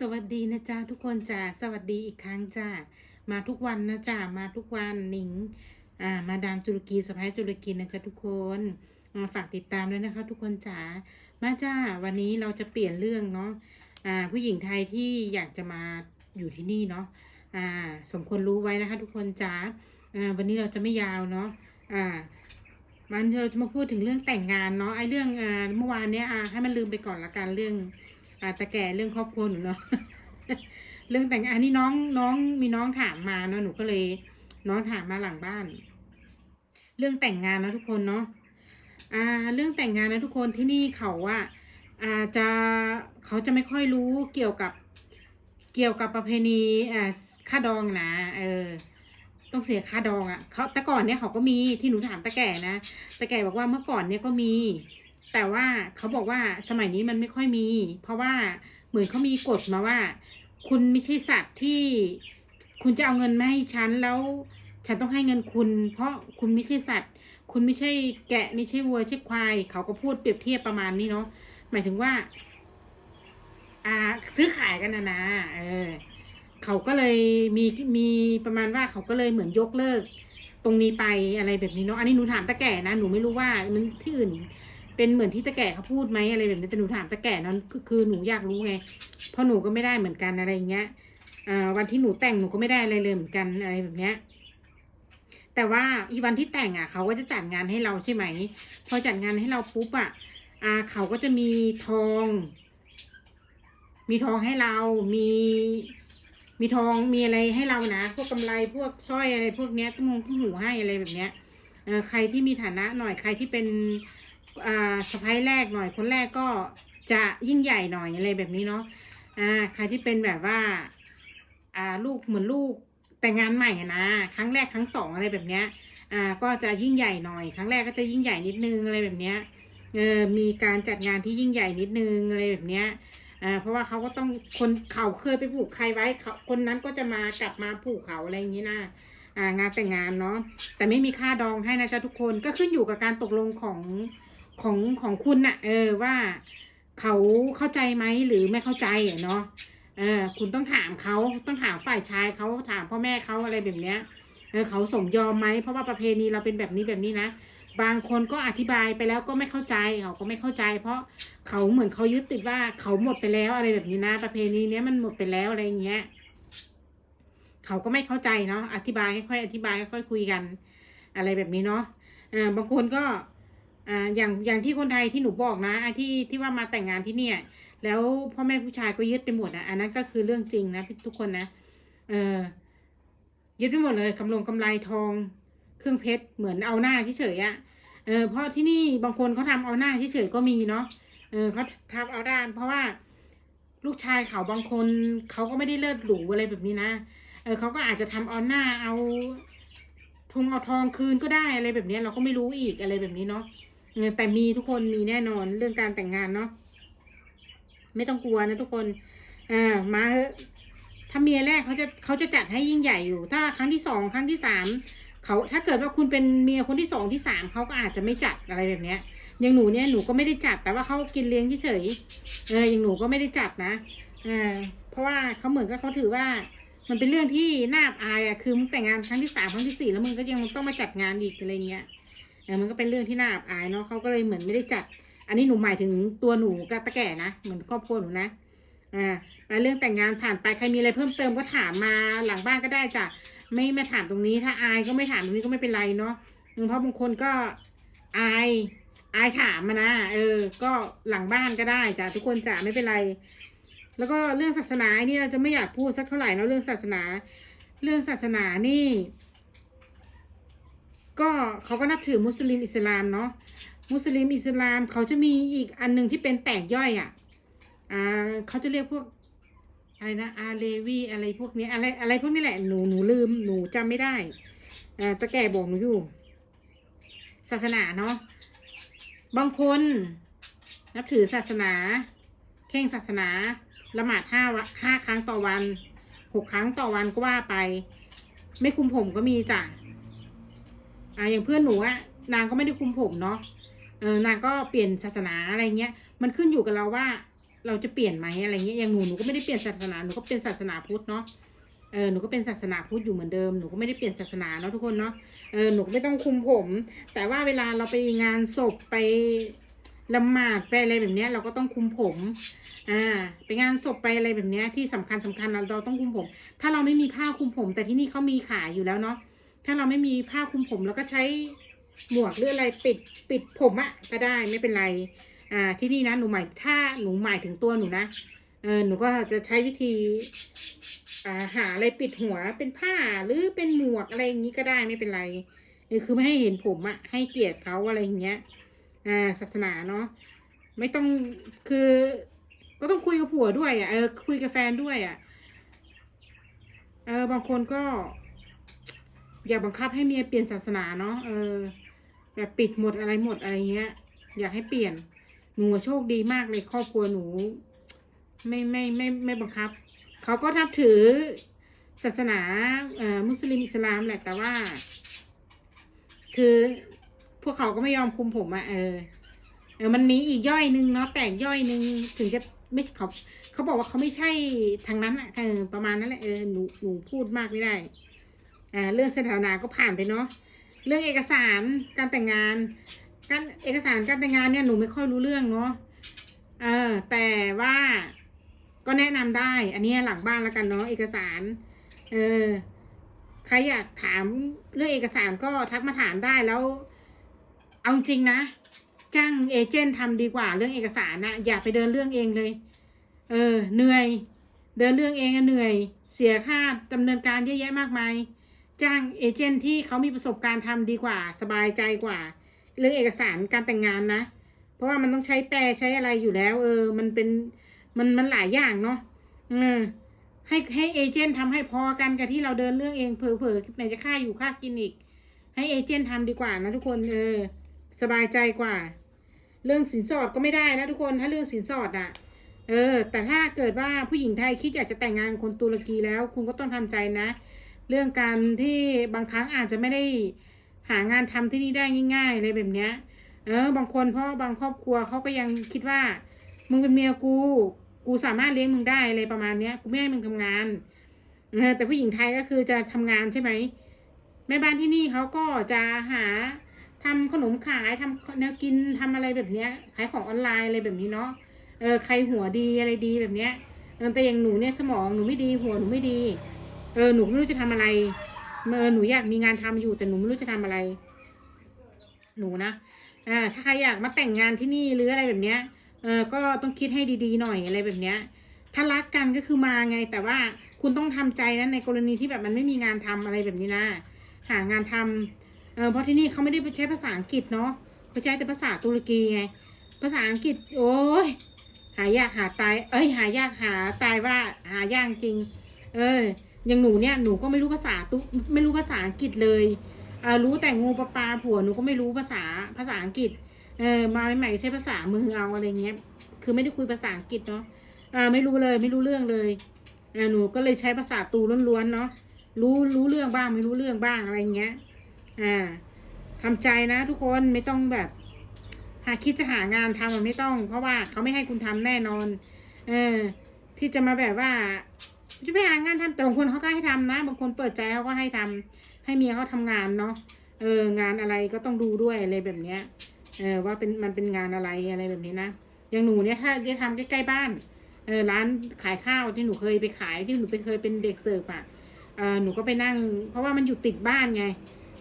สวัสดีนะจ๊ะทุกคนจ้าสวัสดีอีกครั้งจ้ามาทุกวันนะจ้ามาทุกวันหนิงอ่ามาดามตุรกีสะพ้ายตุรกีนะจ๊ะทุกคนมาฝากติดตามด้วยนะคะ ทุกคนจ๋ามาจ้าวันนี้เราจะเปลี่ยนเรื่องเนาะอ่าผู้หญิงไทยที่อยากจะมาอยู่ที่นี่เนาะอ่าสมควรรู้ไว้นะคะ ทุกคนจ๋าอ่าวันนี้เราจะไม่ยาวเนาะอ่ามันเราจะมาพูดถึงเรื่องแต่งงานเนาะไอ้เรื่องอ่าเมื่อวานเนี้ยอ่าให้มันลืมไปก่อนละกันเรื่อง อ่าตะแก่เรื่องครอบครัวหนูเนาะเรื่องแต่งงานนี่น้องน้องมีน้องถามมาเนาะหนูก็เลย น้องถามมาหลังบ้าน เรื่องแต่งงานนะทุกคนเนาะอ่า เรื่องแต่งงานนะทุกคนที่นี่เขาอะอ่าจะเขาจะไม่ค่อยรู้เกี่ยวกับเกี่ยวกับประเพณีอ่าค่าดองนะเออ ต้องเสียค่าดองอะ่ะเขาแต่ก่อนเนี่ยเขาก็มีที่หนูถามตาแก่นะตาแก่บอกว่าเมื่อก่อนเนี่ยก็มี แต่ว่าเขาบอกว่าสมัยนี้มันไม่ค่อยมี เพราะว่าเหมือนเขามีกฎมาว่า คุณไม่ใช่สัตว์ที่ คุณจะเอาเงินมาให้ฉันแล้วฉันต้องให้เงินคุณ เพราะคุณไม่ใช่สัตว์ คุณไม่ใช่แกะไม่ใช่วัวใช่ควาย เขาก็พูดเปรียบเทียบประมาณนี้เนาะหมายถึงว่า อ่า ซื้อขายกันนะนะเออเขาก็เลยมีมีประมาณว่าเขาก็เลยเหมือนยกเลิก ตรงนี้ไปอะไรแบบนี้เนาะอันนี้หนูถามตาแก่นะหนูไม่รู้ว่ามันที่อื่น เป็นเหมือนที่ตาแก่เขาพูดไหมอะไรแบบนี้แต่หนูถามตาแก่นั้นคือคอหนูอยากรู้ไงเพราะหนูก็ไม่ได้เหมือนกันอะไรอย่างเงี้ยอ่าวันที่หนูแต่งหนูก็ไม่ได้อะไรเลยเหมือนกันอะไรแบบเนี้ยแต่ว่าอีวันที่แต่งอะเขาก็จะจัดงานให้เราใช่ไหม พอจัดงานให้เราปุ๊บอะอ่าเขาก็จะมีทอง มีทองให้เรา มี มีทองมีอะไรให้เรานะ พวกกำไรพวกสร้อยอะไรพวกเนี้ยตุ้มงตุ้มหูให้อะไรแบบเนี้ยใครที่มีฐานะหน่อยใครที่เป็น อ่าสะพ้ายแรกหน่อย คนแรกก็จะยิ่งใหญ่หน่อยอะไรแบบนี้เนาะอ่าใครที่เป็นแบบว่า อ่าลูกเหมือนลูกแต่งงานใหม่นะครั้งแรกครั้งสองอะไรแบบเนี้ยอ่าก็จะยิ่งใหญ่หน่อย ครั้งแรกก็จะยิ่งใหญ่นิดนึงอะไรแบบเนี้ยเออมีการจัดงานที่ยิ่งใหญ่นิดนึงอะไรแบบเนี้ยอ่าเพราะว่าเขาก็ต้องคนเขาเคยไปผูกใครไว้เขาคนนั้นก็จะมากลับมาผูกเขาอะไรอย่างนี้นะอ่างานแต่งงานเนาะแต่ไม่มีค่าดองให้นะจ๊ะทุกคนก็ขึ้นอยู่กับการตกลงของ ของของคุณน่ะ เออว่าเขาเข้าใจไหมหรือไม่เข้าใจเนาะเออคุณต้องถามเขาต้องถามฝ่ายชายเขาถามพ่อแม่เขาอะไรแบบเนี้ยเออเขาสมยอมไหมเพราะว่าประเพณีเราเป็นแบบนี้แบบนี้นะบางคนก็อธิบายไปแล้วก็ไม่เข้าใจเขาก็ไม่เข้าใจ เพราะเขาเหมือนเขายึดติดว่าเขาหมดไปแล้วอะไรแบบนี้นะ ประเพณีเนี้ยมันหมดไปแล้วอะไรอย่างเงี้ยเขาก็ไม่เข้าใจเนาะอธิบายค่อยๆอธิบายค่อยๆคุยกัน อะไรแบบนี้เนาะเออบางคนก็ อ่าอย่างอย่างที่คนไทยที่หนูบอกนะไอ้ที่ที่ว่ามาแต่งงานที่เนี่ย แล้วพ่อแม่ผู้ชายก็ยึดไปหมดอะอันนั้นก็คือเรื่องจริงนะทุกคนนะเออยึดไปหมดเลยกำลงกำไรทอง เครื่องเพชรเหมือนเอาหน้าเฉยๆอะเออเพราะที่นี่บางคนเขาทำเอาหน้าเฉยๆก็มีเนาะเออเขาทำเอาด้าน เพราะว่าลูกชายเขาบางคนเขาก็ไม่ได้เลิศหรูอะไรแบบนี้นะเออเขาก็อาจจะทำเอาหน้าเอาทงเอาทองคืนก็ได้อะไรแบบนี้เราก็ไม่รู้อีกอะไรแบบนี้เนาะ แต่มีทุกคนมีแน่นอนเรื่องการแต่งงานเนาะไม่ต้องกลัวนะทุกคน อ่า มาเถอะถ้าเมียแรกเขาจะเขาจะจัดให้ยิ่งใหญ่อยู่ ถ้าครั้งที่สองครั้งที่สามเขาถ้าเกิดว่าคุณเป็นเมียคนที่สองที่สามเขาก็อาจจะไม่จัดอะไรแบบเนี้ยอย่างหนูเนี่ยหนูก็ไม่ได้จัดแต่ว่าเขากินเลี้ยงเฉยเอออย่างหนูก็ไม่ได้จัดนะเออเพราะว่าเขาเหมือนกับเขาถือว่า มันเป็นเรื่องที่น่าอายอะคือมึงแต่งงานครั้งที่สามครั้งที่สี่แล้วมึงก็ยังต้องมาจัดงานอีกอะไรเงี้ย มันก็เป็นเรื่องที่น่าอับอายเนาะเขาก็เลยเหมือนไม่ได้จัด อันนี้หนูหมายถึงตัวหนูกับตาแก่นะเหมือนครอบครัวหนูนะอ่าไปเรื่องแต่งงานผ่านไปใครมีอะไรเพิ่มเติมก็ถามมาหลังบ้านก็ได้จ้ะไม่ไม่ถามตรงนี้ถ้าอายก็ไม่ถามตรงนี้ก็ไม่เป็นไรเนาะเพราะบางคนก็อายอายถามมานะเออ ก็หลังบ้านก็ได้จ้ะทุกคนจ้ะไม่เป็นไร แล้วก็เรื่องศาสนาอันนี่เราจะไม่อยากพูดสักเท่าไหร่เนาะเรื่องศาสนา เรื่องศาสนานี่ ก็เขาก็นับถือมุสลิมอิสลามเนาะมุสลิมอิสลามเขาจะมีอีกอันหนึ่งที่เป็นแตกย่อยอะอ่าเขาจะเรียกพวกอะไรนะอาเลวีอะไรพวกนี้อะไรอะไรพวกนี้แหละหนูหนูลืมหนูจำไม่ได้อ่าตะแก่บอกหนูอยู่ ศาสนาเนาะบางคนนับถือศาสนา เข่งศาสนาละหมาดห้าวะห้าครั้งต่อวันหกครั้งต่อวันก็ว่าไป ไม่คุมผมก็มีจ้ะ อ่าอย่างเพื่อนหนูอะนางก็ไม่ได้คุมผมเนาะเออนางก็เปลี่ยนศาสนาอะไรเงี้ย มันขึ้นอยู่กับเราว่า เราจะเปลี่ยนไหมอะไรเงี้ยอย่างหนูหนูก็ไม่ได้เปลี่ยนศาสนาหนูก็เป็นศาสนาพุทธเนาะเออหนูก็เป็นศาสนาพุทธอยู่เหมือนเดิมหนูก็ไม่ได้เปลี่ยนศาสนาเนาะทุกคนเนาะเออหนูก็ไม่ต้องคุมผม แต่ว่าเวลาเราไปงานศพไปละหมาดไปอะไรแบบเนี้ยเราก็ต้องคุมผม อ่า ไปงานศพไปอะไรแบบเนี้ยที่สำคัญสำคัญเราต้องคุมผม ถ้าเราไม่มีผ้าคุมผม แต่ที่นี่เขามีขายอยู่แล้วเนาะ ถ้าเราไม่มีผ้าคลุมผมเราก็ใช้หมวกหรืออะไรปิดปิดผมอะก็ได้ไม่เป็นไร อ่าที่นี่นะหนูหมายถ้าหนูหมายถึงตัวหนูนะเออหนูก็จะใช้วิธีอ่าหาอะไรปิดหัวเป็นผ้าหรือเป็นหมวกอะไรอย่างนี้ก็ได้ไม่เป็นไรเออคือไม่ให้เห็นผมอะให้เกียรติเขาอะไรอย่างเงี้ย อ่าศาสนาเนาะไม่ต้องคือ ก็ต้องคุยกับผัวด้วยอะเออคุยกับแฟนด้วยอะเออบางคนก็ อย่าบังคับให้เมียเปลี่ยนศาสนาเนาะเออ แบบปิดหมดอะไรหมดอะไรเงี้ย อยากให้เปลี่ยนหนูโชคดีมากเลยครอบครัวหนู ไม่ไม่ไม่ไม่บังคับ เขาก็นับถือศาสนาเอ่อมุสลิมอิสลามแหละแต่ว่า คือพวกเขาก็ไม่ยอมคุมผมอะเออเออมันมีอีกย่อยหนึ่งเนาะแตกย่อยหนึ่งถึงจะไม่เขาเขาบอกว่าเขาไม่ใช่ทางนั้นอะเออประมาณนั้นแหละเออหนูหนูพูดมากไม่ได้ อ่าเรื่องสถานะก็ผ่านไปเนาะเรื่องเอกสารการแต่งงานการเอกสารการแต่งงานเนี่ยหนูไม่ค่อยรู้เรื่องเนาะเออแต่ว่าก็แนะนำได้ อันนี้หลังบ้านแล้วกันเนาะเอกสาร เออใครอยากถามเรื่องเอกสารก็ทักมาถามได้แล้ว เอาจริงนะจ้างเอเจนต์ทำดีกว่าเรื่องเอกสารนะอย่าไปเดินเรื่องเองเลย เออ เหนื่อย เดินเรื่องเองอะเหนื่อย เสียค่าดำเนินการเยอะแยะมากมาย จ้างเอเจนต์ที่เขามีประสบการณ์ทำดีกว่า สบายใจกว่า เรื่องเอกสารการแต่งงานนะ เพราะว่ามันต้องใช้แปลใช้อะไรอยู่แล้ว เออ มันเป็นมันมันหลายอย่างเนาะเออให้ให้เอเจนต์ทำให้พอกันกับที่เราเดินเรื่องเองเผลอๆไหนจะค่าอยู่ค่ากินอีก ให้เอเจนต์ทำดีกว่านะทุกคนเออสบายใจกว่า เรื่องสินสอดก็ไม่ได้นะทุกคนถ้าเรื่องสินสอดอะเออ แต่ถ้าเกิดว่าผู้หญิงไทยคิดอยากจะแต่งงานคนตุรกีแล้ว คุณก็ต้องทำใจนะ เรื่องการที่บางครั้งอาจจะไม่ได้หางานทำที่นี่ได้ง่ายๆเลยแบบเนี้ย เออ บางคนเพราะบางครอบครัวเขาก็ยังคิดว่า มึงเป็นเมียกู กูสามารถเลี้ยงมึงได้อะไรประมาณเนี้ย กูไม่ให้มึงทำงาน เออ แต่ผู้หญิงไทยก็คือจะทำงานใช่ไหมแม่บ้านที่นี่เขาก็จะหาทำขนมขายทำแนวกินทำอะไรแบบเนี้ย ขายของออนไลน์อะไรแบบนี้เนาะ เออ ใครหัวดีอะไรดีแบบเนี้ย แต่อย่างหนูเนี่ยสมองหนูไม่ดีหัวหนูไม่ดี เออหนูไม่รู้จะทำอะไรเออหนูอยากมีงานทำอยู่แต่หนูไม่รู้จะทำอะไร หนูนะอ่าถ้าใครอยากมาแต่งงานที่นี่หรืออะไรแบบเนี้ยเออก็ต้องคิดให้ดีๆหน่อยอะไรแบบเนี้ย ถ้ารักกันก็คือมาไง แต่ว่าคุณต้องทำใจนะในกรณีที่แบบมันไม่มีงานทำอะไรแบบนี้นะ หางานทำเออเพราะที่นี่เขาไม่ได้ใช้ภาษาอังกฤษเนาะเขาใช้แต่ภาษาตุรกีไง ภาษาอังกฤษ โอ้ยหายากหาตาย เอ้ย หายากหาตายว่าหายากจริง เออ อย่างหนูเนี่ยหนูก็ไม่รู้ภาษาตุไม่รู้ภาษาอังกฤษเลยเอรู้แต่งูปลาปลาผัวหนูก็ไม่รู้ภาษาภาษาอังกฤษเออมาใหม่ๆใช้ภาษามือเอาอะไรเงี้ย คือไม่ได้คุยภาษาอังกฤษเนาะอ่าไม่รู้เลยไม่รู้เรื่องเลยอ่าหนูก็เลยใช้ภาษาตูล้วนๆเนาะรู้รู้เรื่องบ้างไม่รู้เรื่องบ้างอะไรเงี้ย อ่าทำใจนะทุกคนไม่ต้องแบบ หาคิดจะหางานทำมันไม่ต้อง เพราะว่าเขาไม่ให้คุณทำแน่นอน เออที่จะมาแบบว่า จะไปหางานทำแต่บางคนเขาก็ให้ทำนะ บางคนเปิดใจเขาก็ให้ทำให้เมียเขาทำงานเนาะเอองานอะไรก็ต้องดูด้วยอะไรแบบเนี้ยเออว่าเป็นมันเป็นงานอะไรอะไรแบบนี้นะอย่างหนูเนี่ยถ้าได้ทำใกล้ๆบ้านเออร้านขายข้าวที่หนูเคยไปขายที่หนูไปเคยเป็นเด็กเสิร์ฟอะเออหนูก็ไปนั่ง เพราะว่ามันอยู่ติดบ้านไง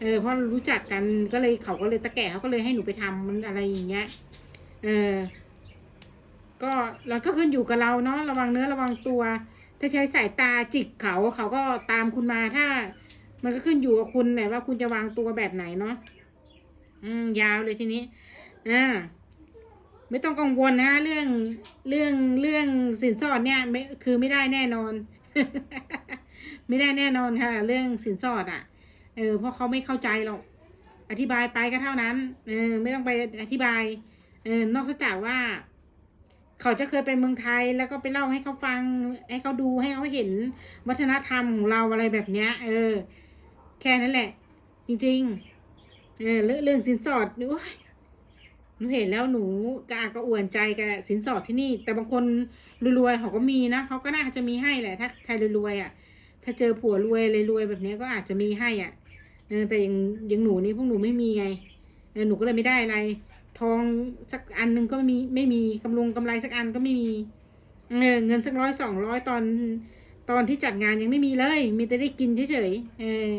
เออเพราะรู้จักกันก็เลยเขาก็เลยตะแก่เขาก็เลยให้หนูไปทำมันอะไรอย่างเงี้ยเออก็เราก็ขึ้นอยู่กับเราเนาะระวังเนื้อระวังตัว ถ้าใช้สายตาจิกเขาเขาก็ตามคุณมาถ้า มันก็ขึ้นอยู่กับคุณแหละว่าคุณจะวางตัวแบบไหนเนาะอืม ยาวเลยทีนี้อ่าไม่ต้องกังวลนะเรื่องเรื่องเรื่องสินสอดเนี่ยไม่คือไม่ได้แน่นอน ไม่ได้แน่นอนค่ะ เรื่องสินสอดอะเออเพราะเขาไม่เข้าใจหรอกอธิบายไปก็เท่านั้นเออไม่ต้องไปอธิบายเออนอกจากว่า เขาจะเคยไปเมืองไทยแล้วก็ไปเล่าให้เขาฟัง ให้เขาดูให้เขาเห็นวัฒนธรรมของเราอะไรแบบเนี้ย เออ แค่นั้นแหละ จริง ๆ เออเรื่องเรื่องสินสอดโอ้ยหนูเห็นแล้วหนูกระอักกระอ่วนใจกับสินสอดที่นี่ แต่บางคนรวยๆเขาก็มีนะเขาก็น่าจะมีให้แหละ ถ้าใครรวยๆอะ ถ้าเจอผัวรวยเลยรวยแบบเนี้ยก็อาจจะมีให้อะเออแต่ยังยังหนูนี่พวกหนูไม่มีไงเออหนูก็เลยไม่ได้อะไร ทองสักอันหนึ่งก็ไม่มีไม่มีกำลงกำไรสักอันก็ไม่มีเออเงินสักร้อยสองร้อยตอนตอนที่จัดงานยังไม่มีเลย มีแต่ได้กินเฉยๆเออ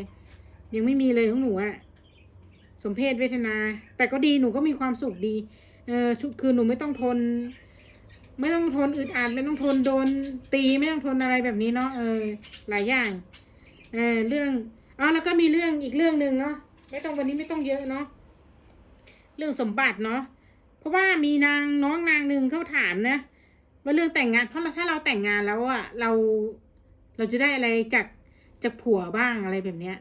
ยังไม่มีเลยของหนูอะสมเพศเวทนา แต่ก็ดีหนูก็มีความสุขดี เออคือหนูไม่ต้องทน ไม่ต้องทนอึดอัดไม่ต้องทนโดนตีไม่ต้องทนอะไรแบบนี้เนาะเออ หลายอย่าง เออเรื่องอ๋อแล้วก็มีเรื่องอีกเรื่องหนึ่งเนาะไม่ต้องวันนี้ไม่ต้องเยอะเนาะ เรื่องสมบัติเนาะเพราะว่ามีนางน้องนางหนึ่งเขาถามนะว่าเรื่องแต่งงาน เพราะถ้าเราแต่งงานแล้วอะเราเราจะได้อะไรจากจากผัวบ้างอะไรแบบเนี้ย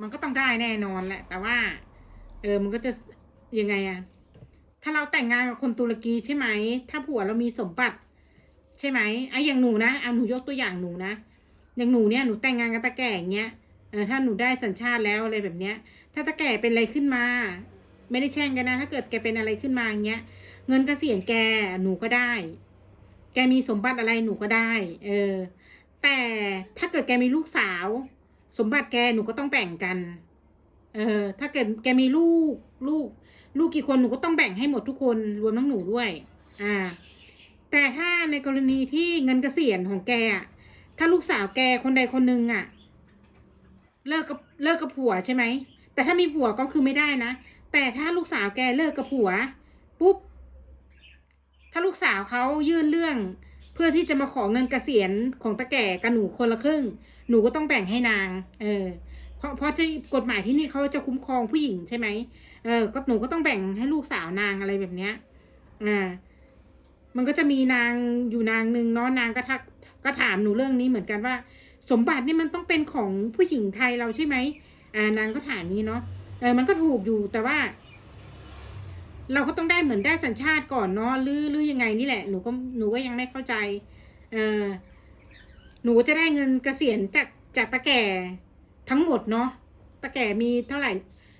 มันก็ต้องได้แน่นอนแหละ แต่ว่า เออมันก็จะยังไงอะถ้าเราแต่งงานกับคนตุรกีใช่ไหม ถ้าผัวเรามีสมบัติ ใช่ไหมไอ้อย่างหนูนะเอาหนูยกตัวอย่างหนูนะอย่างหนูเนี่ยหนูแต่งงานกับตาแก่อย่างเงี้ยเออถ้าหนูได้สัญชาติแล้วอะไรแบบเนี้ย ถ้าตาแก่เป็นอะไรขึ้นมา ไม่ได้แช่งกันนะ ถ้าเกิดแกเป็นอะไรขึ้นมาอย่างเงี้ย เงินเกษียณแกหนูก็ได้ แกมีสมบัติอะไรหนูก็ได้ เออ แต่ถ้าเกิดแกมีลูกสาว สมบัติแกหนูก็ต้องแบ่งกัน เออ ถ้าเกิดแกมีลูกลูก ลูกกี่คนหนูก็ต้องแบ่งให้หมดทุกคนรวมทั้งหนูด้วย อ่า แต่ถ้าในกรณีที่เงินเกษียณของแกอะถ้าลูกสาวแกคนใดคนหนึ่งอะเลิกกับเลิกกับผัวใช่ไหม แต่ถ้ามีผัวก็คือไม่ได้นะ แต่ถ้าลูกสาวแกเลิกกับผัวปุ๊บ ถ้าลูกสาวเขายื่นเรื่อง เพื่อที่จะมาขอเงินเกษียณของตาแก่กับหนูคนละครึ่ง หนูก็ต้องแบ่งให้นาง เออ เพราะเพราะที่กฎหมายที่นี่เขาจะคุ้มครองผู้หญิงใช่ไหมเออ ก็หนูก็ต้องแบ่งให้ลูกสาวนางอะไรแบบเนี้ย อ่า มันก็จะมีนางอยู่นางหนึ่งเนาะนางก็ทักก็ถามหนูเรื่องนี้เหมือนกันว่า สมบัตินี่มันต้องเป็นของผู้หญิงไทยเราใช่ไหม อ่านางก็ถามนี้เนาะเออมันก็ถูกอยู่แต่ว่า เราก็ต้องได้เหมือนได้สัญชาติก่อนเนาะหรือหรือยังไงนี่แหละหนูก็หนูก็ยังไม่เข้าใจ เออหนูจะได้เงินเกษียณจากจากตาแก่ทั้งหมดเนาะตาแก่มีเท่าไหร่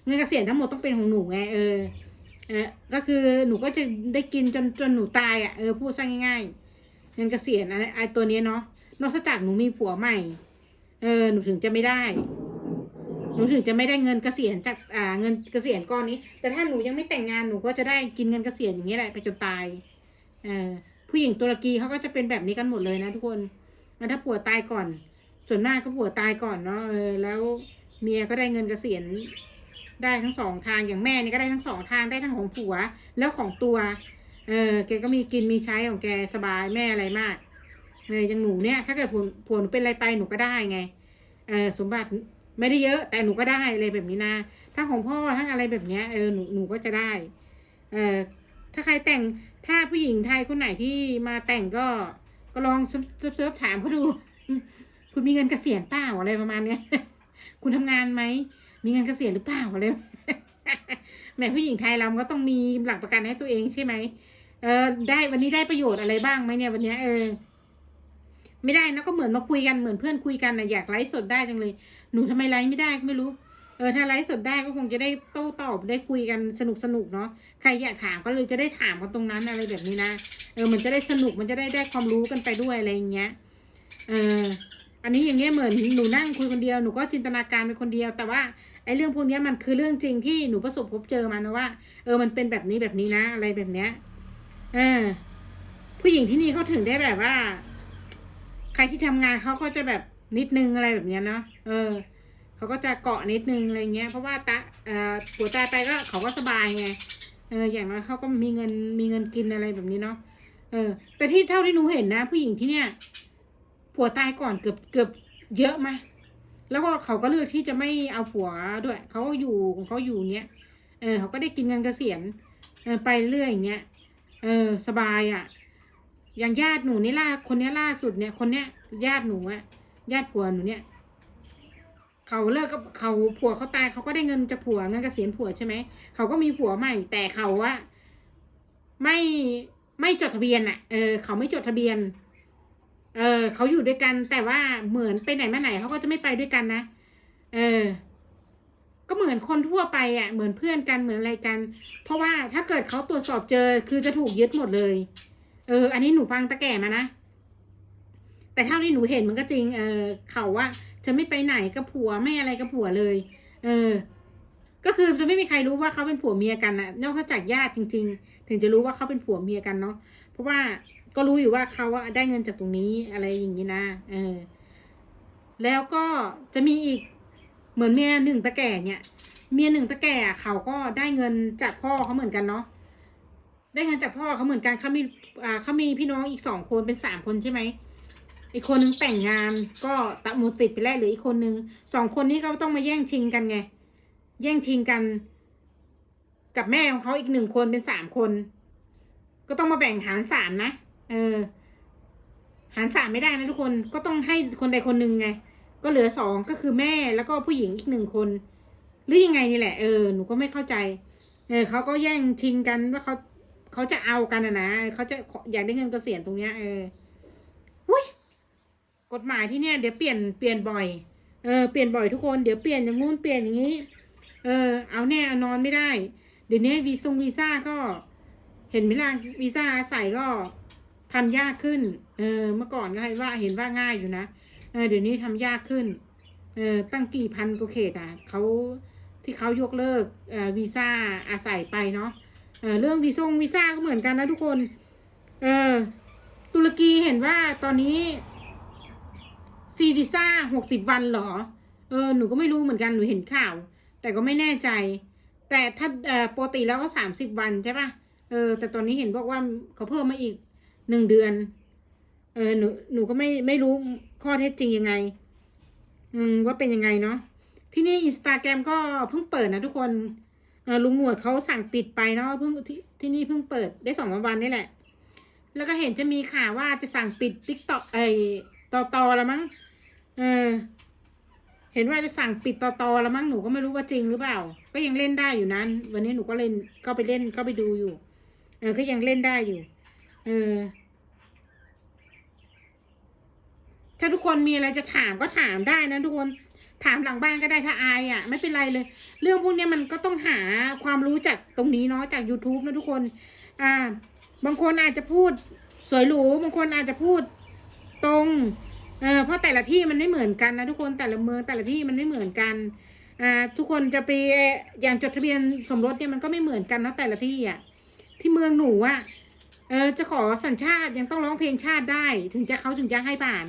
เงินเกษียณทั้งหมดต้องเป็นของหนูไงเออเออก็คือหนูก็จะได้กินจนจนหนูตายอะ่ะเออพูดซะง่ายๆเงินเกษียณอะไรไอตัวนี้เนาะนอกจากหนูมีผัวใหม่ เออหนูถึงจะไม่ได้ หนูถึงจะไม่ได้เงินเกษียณจากอ่าเงินเกษียณก้อนนี้ แต่ถ้าหนูยังไม่แต่งงานหนูก็จะได้กินเงินเกษียณอย่างนี้แหละไปจนตายเออผู้หญิงตุรกีเขาก็จะเป็นแบบนี้กันหมดเลยนะทุกคนแล้วถ้าผัวตายก่อน ส่วนมากก็ผัวตายก่อนเนาะเออแล้วเมียก็ได้เงินเกษียณได้ทั้งสองทางอย่างแม่นี่ก็ได้ทั้งสองทางได้ทั้งของผัวแล้วของตัว เออแกก็มีกินมีใช้ของแกสบายแม่อะไรมากเอออย่างหนูเนี่ยถ้าเกิดผัวผัวหนูเป็นอะไรไปหนูก็ได้ไงเออสมบัติ ไม่ได้เยอะ แต่หนูก็ได้อะไรแบบนี้นะถ้าของพ่อทั้งอะไรแบบเนี้ยเออหนูหนูก็จะได้ เออถ้าใครแต่งถ้าผู้หญิงไทยคนไหนที่มาแต่งก็ก็ลองเซิร์ฟเซิฟถามเขาดู คุณมีเงินเกษียณเปล่าอะไรประมาณเนี้ยคุณทำงานไหมมีเงินเกษียณหรือเปล่าอะไรแหม่ผู้หญิงไทยเราก็ต้องมีหลักประกันให้ตัวเองใช่ไหมเออได้วันนี้ได้ประโยชน์อะไรบ้างไหมเนี่ยวันนี้เออ ไม่ได้นะก็เหมือนมาคุยกันเหมือนเพื่อนคุยกันนะอยากไลฟ์สดได้จังเลย หนูทำไมไลฟ์ไม่ได้ก็ไม่รู้ เออถ้าไลฟ์สดได้ก็คงจะได้โต้ตอบได้คุยกันสนุกสนุกเนาะใครอยากถามก็เลยจะได้ถามกันตรงนั้นอะไรแบบนี้นะเออมันจะได้สนุกมันจะได้ได้ความรู้กันไปด้วยอะไรอย่างเงี้ยเอออันนี้อย่างเงี้ยเหมือนหนูนั่งคุยคนเดียวหนูก็จินตนาการเป็นคนเดียว แต่ว่าไอ้เรื่องพวกนี้มันคือเรื่องจริงที่หนูประสบพบเจอมานะว่า เออมันเป็นแบบนี้แบบนี้นะ อะไรแบบเนี้ยเออผู้หญิงที่นี่เขาถึงได้แบบว่า รที่ทำงานเขาก็จะแบบนิดนึงอะไรแบบเนี้ยเนาะเออเขาก็จะเกาะนิดนึงอะไรเงี้ย เพราะว่าตาเอ่อผัวตายไปก็เขาก็สบายไงเอออย่างน้อยเขาก็มีเงินมีเงินกินอะไรแบบนี้เนาะเออ แต่ที่เท่าที่หนูเห็นนะ ผู้หญิงที่เนี่ยผัวตายก่อนเกือบเกือบเยอะไหมแล้วก็เขาก็เลือกที่จะไม่เอาผัวด้วยเขาอยู่ของเขาอยู่เงี้ยเออเขาก็ได้กินเงินเกษียณไปเรื่อยอย่างเงี้ยเออ สบายอะ่ะ อย่างญาติหนูนี่ล่าคนนี้ล่าสุดเนี่ย คนเนี้ยญาติหนูอะญาติผัวหนูเนี่ยเขาเลิกกับเขาผัวเขาตายเขาก็ได้เงินจากผัวเงินเกษียณผัวใช่ไหมเขาก็มีผัวใหม่ แต่เขาอะไม่ไม่จดทะเบียนอะเออเขาไม่จดทะเบียน เออเขาอยู่ด้วยกัน แต่ว่าเหมือนไปไหนมาไหนเขาก็จะไม่ไปด้วยกันนะเออ ก็เหมือนคนทั่วไปอะเหมือนเพื่อนกันเหมือนอะไรกัน เพราะว่าถ้าเกิดเขาตรวจสอบเจอคือจะถูกยึดหมดเลย เออ อันนี้หนูฟังตะแก่มานะ แต่เท่าที่หนูเห็นมันก็จริง เออ เขาว่าจะไม่ไปไหนกับผัวไม่อะไรกับผัวเลย เออ ก็คือจะไม่มีใครรู้ว่าเขาเป็นผัวเมียกันนะนอกจากญาติจริง ๆ ถึงจะรู้ว่าเขาเป็นผัวเมียกันเนาะ เพราะว่าก็รู้อยู่ว่าเขาอะได้เงินจากตรงนี้อะไรอย่างนี้นะ เออ แล้วก็จะมีอีกเหมือนเมียหนึ่งตะแก่เนี่ย เมียหนึ่งตะแก่เขาก็ได้เงินจากพ่อเขาเหมือนกันเนาะ ได้เงินจากพ่อเขาเหมือนกันเขามี อ่าเขามีพี่น้องอีกสองคนเป็นสามคนใช่ไหมอีกคนนึงแต่งงานก็ตะมูติดไปแล้วหรืออีกคนนึงสองคนนี้เขาต้องมาแย่งชิงกันไง แย่งชิงกัน กับแม่ของเขาอีกหนึ่งคนเป็นสามคน ก็ต้องมาแบ่งหารสามนะเออ หารสามไม่ได้นะทุกคนก็ต้องให้คนใดคนหนึ่งไง ก็เหลือสองก็คือแม่แล้วก็ผู้หญิงอีกหนึ่งคน หรือยังไงนี่แหละเออหนูก็ไม่เข้าใจ เออเขาก็แย่งชิงกันว่าเขา เขาจะเอากันอะนะเขาจะอยากได้เงินเกษียณตรงเนี้ยเอออุ้ยกฎหมายที่เนี่ยเดี๋ยวเปลี่ยนเปลี่ยนบ่อย เออเปลี่ยนบ่อยทุกคนเดี๋ยวเปลี่ยนอย่างงู้นเปลี่ยนอย่างนี้ เออ เอาแน่เอานอนไม่ได้ เดี๋ยวนี้วีซงวีซ่าก็ เห็นไหมล่ะวีซ่าอาศัยก็ทำยากขึ้น เออ เมื่อก่อนก็ให้ว่าเห็นว่าง่ายอยู่นะ เออ เดี๋ยวนี้ทำยากขึ้น เออ ตั้งกี่พันกว่าเขตอะเขาที่เขายกเลิก เอ่อ วีซ่าอาศัยไปเนาะ เเรื่องวีซงวีซ่าก็เหมือนกันนะทุกคน เออตุรกีเห็นว่าตอนนี้ฟรีวีซ่าหกสิบวันเหรอ เออหนูก็ไม่รู้เหมือนกันหนูเห็นข่าว แต่ก็ไม่แน่ใจ แต่ถ้าเออปกติแล้วก็สามสิบวันใช่ปะเออ แต่ตอนนี้เห็นบอกว่าเขาเพิ่มมาอีกหนึ่งเดือน เออหนูหนูก็ไม่ไม่รู้ข้อเท็จจริงยังไง อืมว่าเป็นยังไงเนาะที่นี่อินสตาแกรมก็เพิ่งเปิดนะทุกคน ลุงหนวดเขาสั่งปิดไปเนาะเพิ่งที่ที่นี่เพิ่งเปิดได้สองวันนี่แหละ แล้วก็เห็นจะมีข่าวว่าจะสั่งปิดติ๊กต็อกไอต่อต่อล้วมั้งเออ เห็นว่าจะสั่งปิดต่อต่อล้วมั้งหนูก็ไม่รู้ว่าจริงหรือเปล่า ก็ยังเล่นได้อยู่นั้น วันนี้หนูก็เล่นก็ไปเล่นก็ไปดูอยู่ เออ ก็ยังเล่นได้อยู่ เออ ถ้าทุกคนมีอะไรจะถามก็ถามได้นะทุกคน ถามหลังบ้านก็ได้ถ้าอายอะ ไม่เป็นไรเลย เรื่องพวกนี้มันก็ต้องหาความรู้จากตรงนี้เนาะจาก youtube นะทุกคน อ่า บางคนอาจจะพูดสวยหรูบางคนอาจจะพูดตรงเออเพราะแต่ละที่มันไม่เหมือนกันนะทุกคนแต่ละเมืองแต่ละที่มันไม่เหมือนกันอ่าทุกคนจะไปอย่างจดทะเบียนสมรสเนี่ยมันก็ไม่เหมือนกันเนาะแต่ละที่อะที่เมืองหนูอะเออจะขอสัญชาติยังต้องร้องเพลงชาติได้ ถึงจะเขาถึงจะให้ผ่าน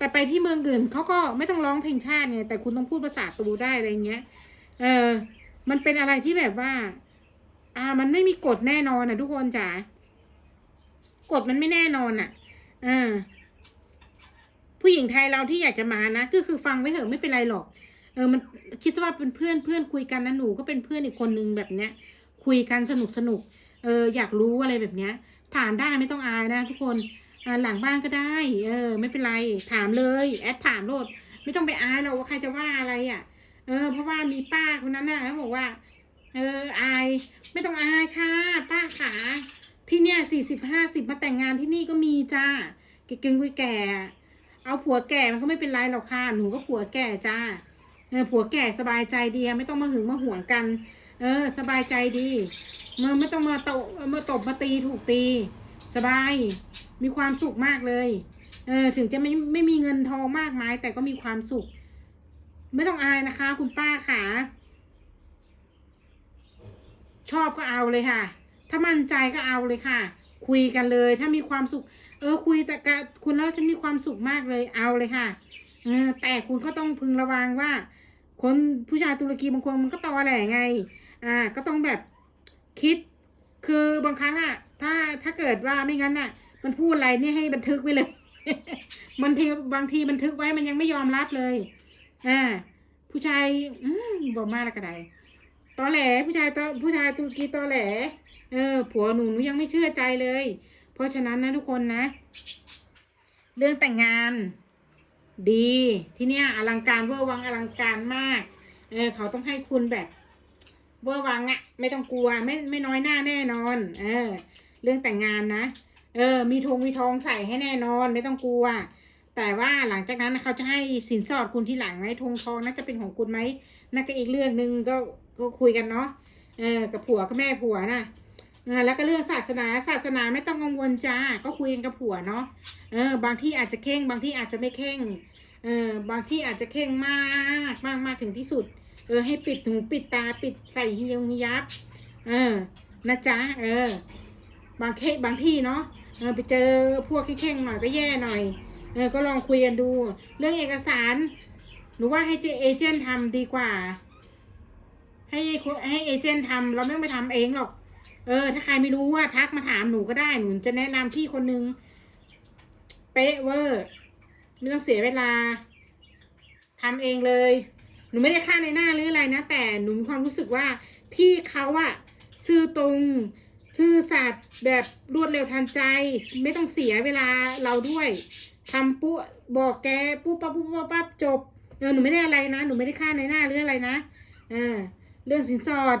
แต่ไปที่เมืองอื่นเขาก็ไม่ต้องร้องเพลงชาติไงแต่คุณต้องพูดภาษาตูได้อะไรเงี้ย เออ มันเป็นอะไรที่แบบว่า อ่า มันไม่มีกฎแน่นอนอะทุกคนจ๋ากฎมันไม่แน่นอนอะอ่าผู้หญิงไทยเราที่อยากจะมานะก็คือฟังไว้เถอะไม่เป็นไรหรอก เออ มันคิดว่าเป็นเพื่อนเพื่อนคุยกันนะหนูก็เป็นเพื่อนอีกคนนึงแบบเนี้ย คุยกันสนุกสนุกเอออยากรู้อะไรแบบเนี้ย ถามได้ไม่ต้องอายนะทุกคน หลังบ้านก็ได้ เออ ไม่เป็นไร ถามเลย แอดถามโลด ไม่ต้องไปอายเราว่าใครจะว่าอะไรอะ เออ เพราะว่ามีป้าคนนั้นน่ะเขาบอกว่า เออ อาย ไม่ต้องอายค่ะ ป้าขา ที่เนี่ยสี่สิบห้าสิบมาแต่งงานที่นี่ก็มีจ้า เก่งๆกุยแก่ เอาผัวแก่มันก็ไม่เป็นไรหรอกค่ะ หนูก็ผัวแก่จ้า เออ ผัวแก่สบายใจดีไม่ต้องมาหึงมาห่วงกัน เออ สบายใจดีมันไม่ต้องมาโตะมาตบมาตีถูกตี สบาย มีความสุขมากเลย เออ ถึงจะไม่ไม่มีเงินทองมากมาย แต่ก็มีความสุข ไม่ต้องอายนะคะ คุณป้าค่ะ ชอบก็เอาเลยค่ะ ถ้ามั่นใจก็เอาเลยค่ะ คุยกันเลย ถ้ามีความสุข เออ คุยแต่กับคุณแล้วฉันมีความสุขมากเลย เอาเลยค่ะ เออ แต่คุณก็ต้องพึงระวังว่า คนผู้ชายตุรกีบางคนมันก็ตอแหลไง อ่า ก็ต้องแบบคิด คือบางครั้งอะ ถ้าถ้าเกิดว่าไม่งั้นอะมันพูดอะไรเนี่ยให้บันทึกไว้เลยบางทีบางทีบันทึกไว้มันยังไม่ยอมรับเลย อ่า ผู้ชายอืมบอกมากแล้วก็ได้ตอแหลผู้ชายตอผู้ชายตุรกีตอแหล เออ ผัวหนูหนูยังไม่เชื่อใจเลย เพราะฉะนั้นนะทุกคนนะ เรื่องแต่งงาน ดีที่เนี้ยอลังการเวอร์วังอลังการมาก เออ เขาต้องให้คุณแบบ เวอร์วังอะไม่ต้องกลัวไม่ไม่น้อยหน้าแน่นอน เออ เรื่องแต่งงานนะ เออ มีธงมีทองใส่ให้แน่นอนไม่ต้องกลัว แต่ว่าหลังจากนั้นเขาจะให้สินสอดคุณที่หลังไหมทงทองน่าจะเป็นของคุณไหมนั่นก็อีกเรื่องหนึ่งก็ก็คุยกันเนาะเออกับผัวกับแม่ผัวน่ะอ่าแล้วก็เรื่องศาสนาศาสนาไม่ต้องกังวลจ้าก็คุยกันกับผัวเนาะเออบางที่อาจจะเข่งบางที่อาจจะไม่เข่งเออบางที่อาจจะเข่งมากมากมากถึงที่สุด เออให้ปิดหูปิดตาปิดใส่ฮิยงฮิยับ เออนะจ๊ะเออ บางเข่งบางที่เนาะเออไปเจอพวกเข่งๆหน่อยก็แย่หน่อยเออก็ลองคุยกันดู เรื่องเอกสารหนูว่าให้เจเอเจนต์ทำดีกว่า ให้ให้เอเจนต์ทำเราไม่ต้องไปทำเองหรอก เออ ถ้าใครไม่รู้ว่าทักมาถามหนูก็ได้หนูจะแนะนำที่คนนึงเป๊ะเวอร์ไม่ต้องเสียเวลาทำเองเลย หนูไม่ได้ค่าในหน้าหรืออะไรนะ แต่หนูมีความรู้สึกว่าพี่เขาอะซื่อตรง ซื่อสัตย์แบบรวดเร็วทันใจ ไม่ต้องเสียเวลาเราด้วยทำปุ๊บบอกแกปุ๊บปั๊บปุ๊บปั๊บปั๊บจบเออหนูไม่ได้อะไรนะ หนูไม่ได้ค่าในหน้าหรืออะไรนะอ่าเรื่องสินสอด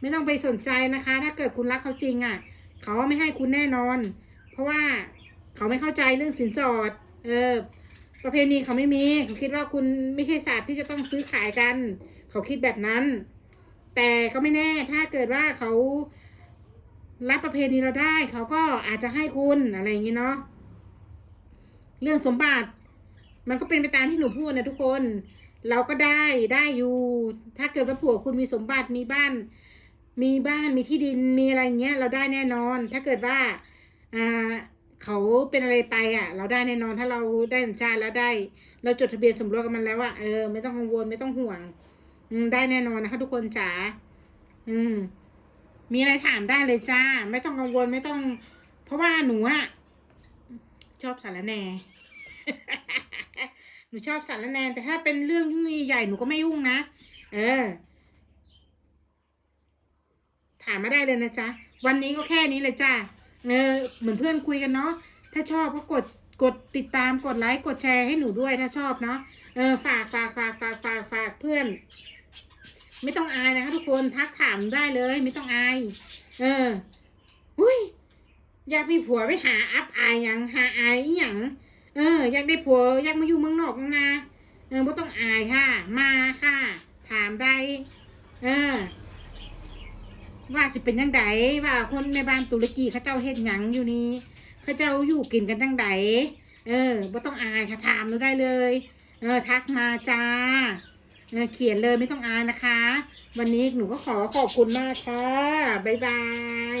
ไม่ต้องไปสนใจนะคะ ถ้าเกิดคุณรักเขาจริงอะ่ะ เขาไม่ให้คุณแน่นอน เพราะว่าเขาไม่เข้าใจเรื่องสินสอด เออ ประเพณีเขาไม่มีเขาคิดว่าคุณไม่ใช่ศาสตร์ที่จะต้องซื้อขายกัน เขาคิดแบบนั้น แต่ก็ไม่แน่ถ้าเกิดว่าเขา รับประเพณีเราได้ เขาก็อาจจะให้คุณอะไรอย่างนี้เนาะเรื่องสมบัติ มันก็เป็นไปตามที่หนูพูดนะทุกคน เราก็ได้ได้อยู่ ถ้าเกิดว่าผัวคุณมีสมบัติมีบ้าน มีบ้านมีที่ดินมีอะไรเงี้ย เราได้แน่นอน ถ้าเกิดว่าอ่าเขาเป็นอะไรไปอะ เราได้แน่นอนถ้าเราได้สัญชาติแล้วได้ เราจดทะเบียนสมรสกับมันแล้วอะเออไม่ต้องกังวลไม่ต้องห่วง อืมได้แน่นอนนะคะทุกคนจ๋าอืม มีอะไรถามได้เลยจ้า ไม่ต้องกังวลไม่ต้อง เพราะว่าหนูอะชอบสารแน หนูชอบสารแนแต่ถ้าเป็นเรื่องยุ่งใหญ่หนูก็ไม่ยุ่งนะ เออ ถามมาได้เลยนะจ๊ะ วันนี้ก็แค่นี้เลยจ้าเออเหมือนเพื่อนคุยกันเนาะ ถ้าชอบก็กดกดติดตามกดไลค์กดแชร์ให้หนูด้วยถ้าชอบเนาะ เออฝากฝากฝากฝากฝากฝากเพื่อน ไม่ต้องอายนะคะทุกคนทักถามได้เลย ไม่ต้องอาย เอออุ้ยอยากมีผัวไปหาอัพอายหยังหาอายอีหยังเออ อยากได้ผัวอยากมาอยู่เมืองนอกนะเออไม่ต้องอายค่ะ มาค่ะ ถามได้ เออ ว่าสิเป็นยังไงว่าคนในบ้านตุรกีเขาเจ้าเฮ็ดหยังอยู่นี่เขาเจ้าอยู่กินกันจังไดเออบ่ต้องอายค่ะถามหนูได้เลย เออ ทักมาจ้า เออเขียนเลยไม่ต้องอ่านนะคะ วันนี้หนูก็ขอขอบคุณมากค่ะ บ๊ายบาย